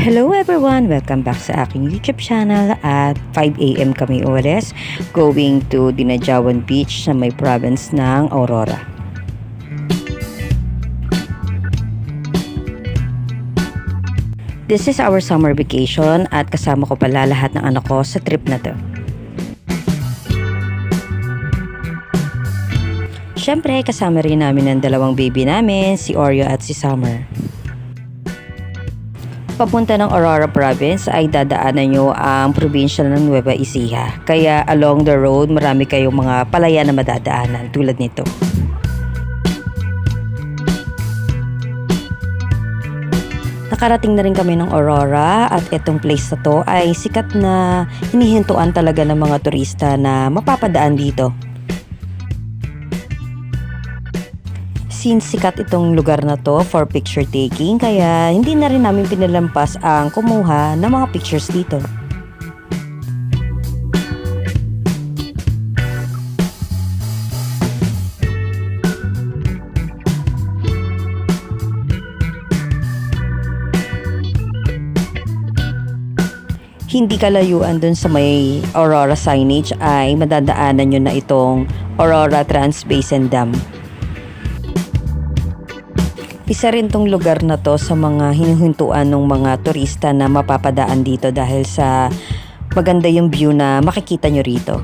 Hello everyone! Welcome back sa aking YouTube channel at 5am kami uwalis going to Dinajawan Beach sa may province ng Aurora. This is our summer vacation at kasama ko pala lahat ng anak ko sa trip na to. Siyempre, kasama rin namin ang dalawang baby namin, si Oreo at si Summer. Papunta ng Aurora Province ay dadaanan nyo ang probinsya ng Nueva Ecija. Kaya along the road, marami kayong mga palaya na madadaanan tulad nito. Nakarating na rin kami ng Aurora at itong place na to ay sikat na hinihintuan talaga ng mga turista na mapapadaan dito. Since sikat itong lugar na to for picture taking, kaya hindi na rin namin pinalampas ang kumuha ng mga pictures dito. Hindi kalayuan dun sa may Aurora signage ay madadaanan nyo na itong Aurora Trans-Basin Dam. Isa rin tong lugar na to sa mga hinuhintuan ng mga turista na mapapadaan dito dahil sa maganda yung view na makikita nyo rito.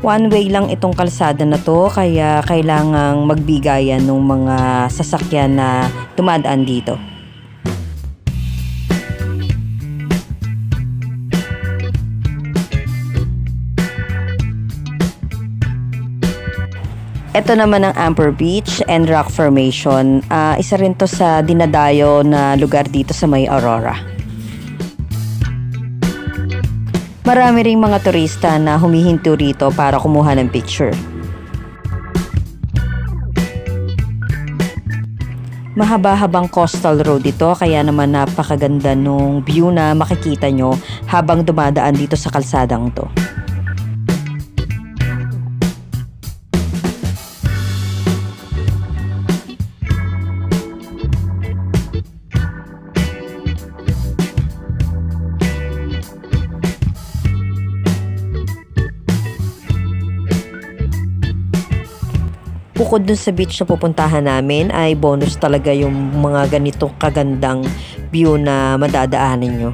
One way lang itong kalsada na to kaya kailangang magbigayan ng mga sasakyan na dumadaan dito. Ito naman ang Amber Beach and Rock Formation. Ah, isa rin to sa dinadayo na lugar dito sa may Aurora. Marami ring mga turista na humihinto rito para kumuha ng picture. Mahaba-habang coastal road ito kaya naman napakaganda nung view na makikita nyo habang dumadaan dito sa kalsadang to. Bukod dun sa beach na pupuntahan namin ay bonus talaga yung mga ganitong kagandang view na madadaanan nyo.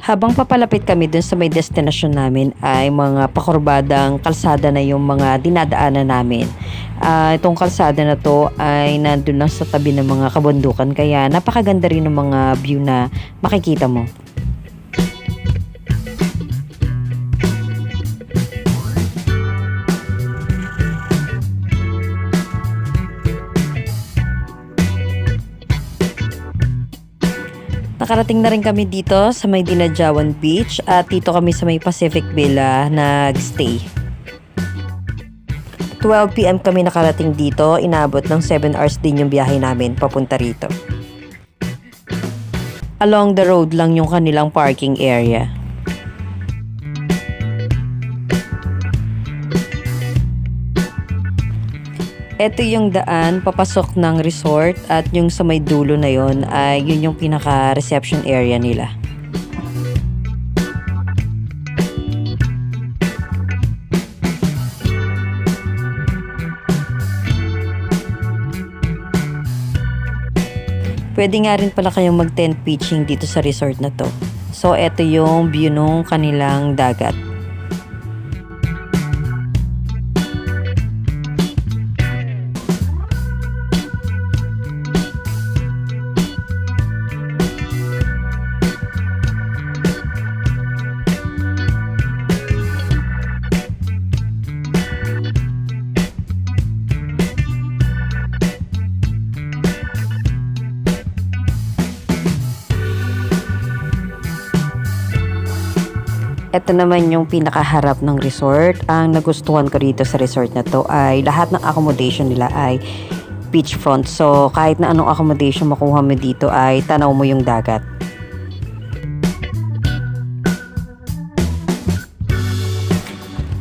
Habang papalapit kami dun sa may destination namin ay mga pakurbadang kalsada na yung mga dinadaanan namin. Ah, itong kalsada na to ay nandun lang sa tabi ng mga kabundukan kaya napakaganda rin ng mga view na makikita mo. Nakarating na rin kami dito sa may Dinajawan Beach at dito kami sa may Pacific Villa nagstay. 12pm kami nakarating dito, inabot ng 7 hours din yung biyahe namin papunta rito. Along the road lang yung kanilang parking area. Ito yung daan papasok ng resort at yung sa may dulo na yon ay yun yung pinaka reception area nila. Pwede nga rin pala kayong mag tent pitching dito sa resort na to. So, ito yung view nung kanilang dagat. Ito naman yung pinakaharap ng resort. Ang nagustuhan ko dito sa resort na to ay lahat ng accommodation nila ay beachfront. So, kahit na anong accommodation makuha mo dito ay tanaw mo yung dagat.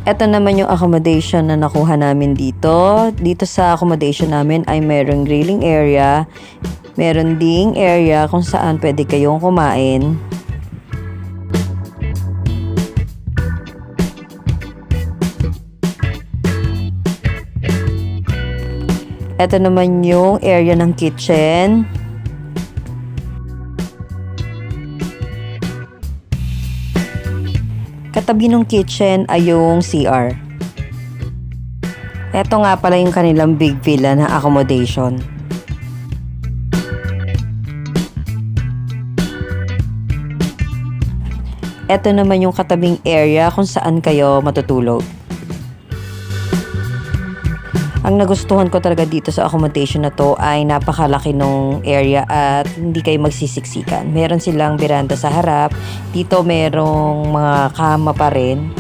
Ito naman yung accommodation na nakuha namin dito. Dito sa accommodation namin ay merong grilling area, meron ding area kung saan pwede kayong kumain. Ito naman yung area ng kitchen. Katabi ng kitchen ay yung CR. Ito nga pala yung kanilang big villa na accommodation. Ito naman yung katabing area kung saan kayo matutulog. Ang nagustuhan ko talaga dito sa accommodation na to ay napakalaki ng area at hindi kayo magsisiksikan. Meron silang beranda sa harap. Dito merong mga kama pa rin.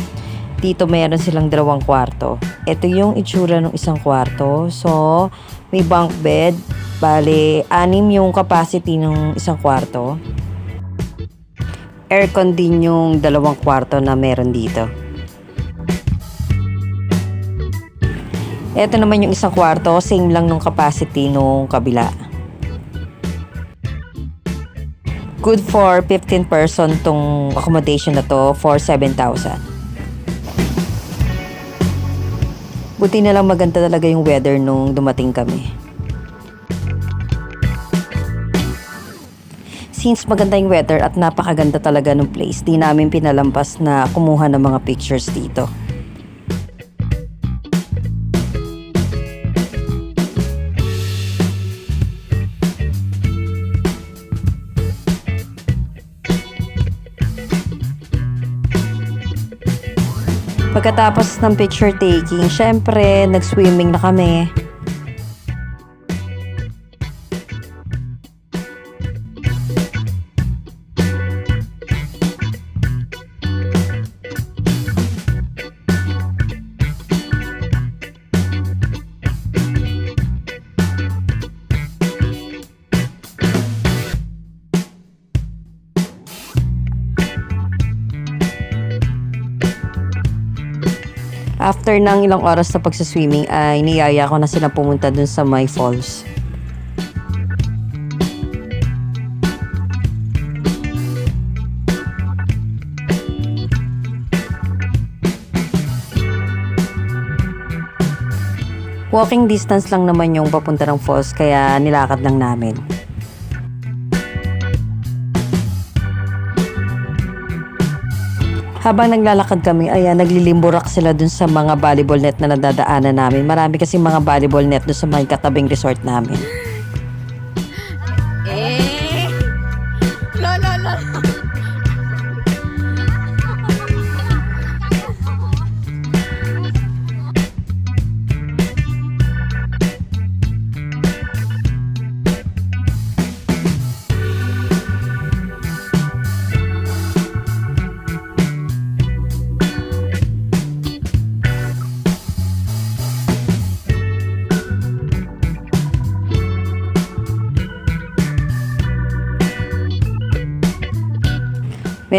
Dito meron silang dalawang kwarto. Ito yung itsura ng isang kwarto. So, may bunk bed. Bale, anim yung capacity ng isang kwarto. Aircon din yung dalawang kwarto na meron dito. Ito naman yung isang kwarto, same lang nung capacity nung kabila. Good for 15 person tong accommodation na to for 7,000. Buti na lang maganda talaga yung weather nung dumating kami. Since maganda yung weather at napakaganda talaga ng place, di namin pinalampas na kumuha ng mga pictures dito. Pagkatapos ng picture taking, syempre, nag-swimming na kami. After ng ilang oras na pagsaswimming ay niyaya ko na sila pumunta dun sa my falls. Walking distance lang naman yung papunta ng falls kaya nilakad lang namin. Habang naglalakad kami, ayan, naglilimburak sila dun sa mga volleyball net na nadadaanan namin. Marami kasi mga volleyball net dun sa may katabing resort namin.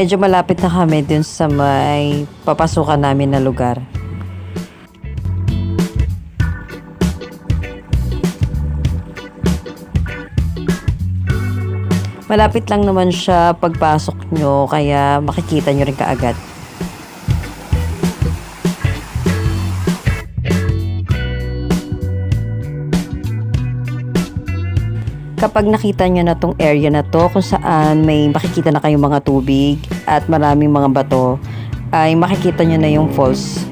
Medyo malapit na kami dun sa may papasukan namin na lugar. Malapit lang naman siya pagpasok nyo kaya makikita nyo rin kaagad. Kapag nakita nyo na tong area na to kung saan may makikita na kayong mga tubig at maraming mga bato ay makikita nyo na yung falls.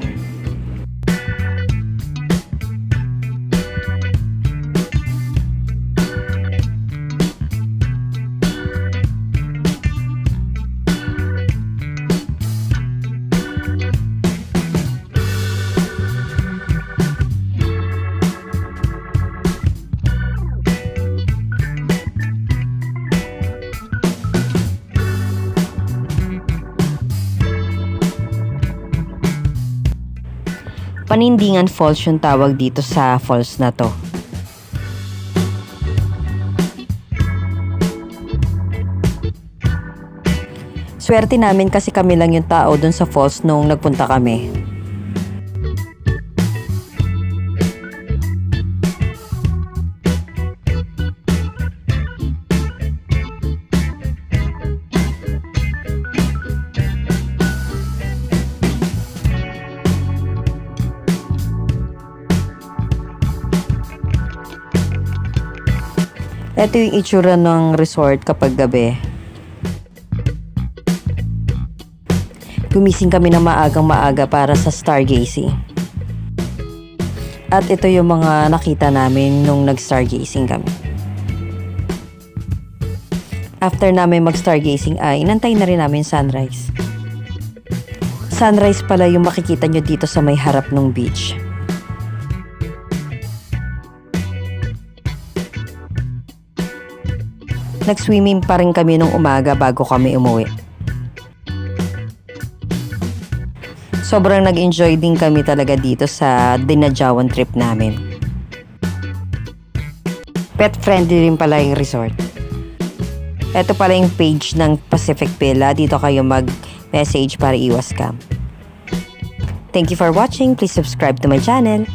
Panindingan Falls yung tawag dito sa falls na to. Swerte namin kasi kami lang yung tao dun sa falls nung nagpunta kami. Ito yung itsura ng resort kapag gabi. Gumising kami ng maagang maaga para sa stargazing. At ito yung mga nakita namin nung nag-stargazing kami. After namin mag-stargazing ay inantay na rin namin sunrise. Sunrise pala yung makikita nyo dito sa may harap ng beach. Nag-swimming pa rin kami nung umaga bago kami umuwi. Sobrang nag-enjoy din kami talaga dito sa Dinadjawan trip namin. Pet friendly rin pala yung resort. Ito pala yung page ng Pacific Villa. Dito kayo mag-message para iwas scam. Thank you for watching. Please subscribe to my channel.